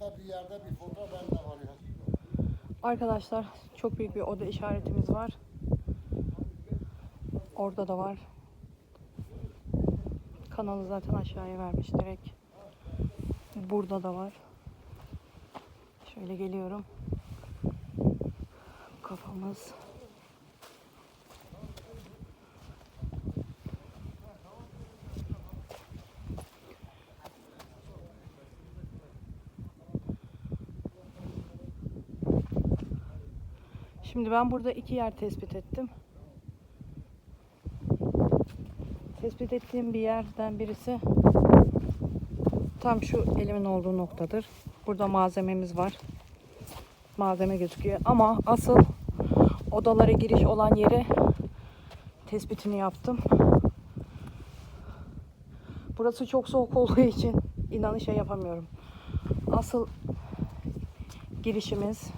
Nerede bir foto bende var ya. Arkadaşlar çok büyük bir oda işaretimiz var. Orada da var. Kanalı zaten aşağıya vermiş direkt. Burada da var. Şöyle geliyorum. Kafamız. Şimdi ben burada iki yer tespit ettim. Tespit ettiğim bir yerden birisi tam şu elimin olduğu noktadır. Burada malzememiz var. Malzeme gözüküyor ama asıl odalara giriş olan yeri tespitini yaptım. Burası çok soğuk olduğu için inanın şey yapamıyorum. Asıl girişimiz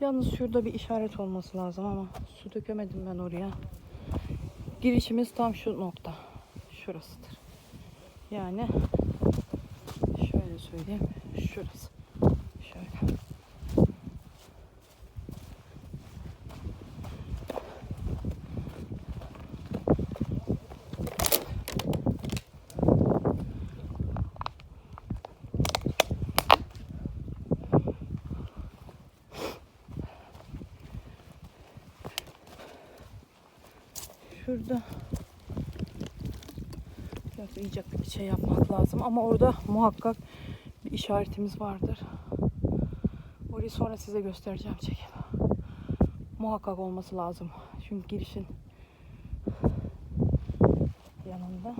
Yalnız şurada bir işaret olması lazım ama su dökemedim ben oraya. Girişimiz tam şu nokta. Şurasıdır. Yani şöyle söyleyeyim. Şurası. Şöyle. Şurada iyice bir şey yapmak lazım ama orada muhakkak bir işaretimiz vardır. Orayı sonra size göstereceğim çekim. Muhakkak olması lazım. Çünkü girişin yanında.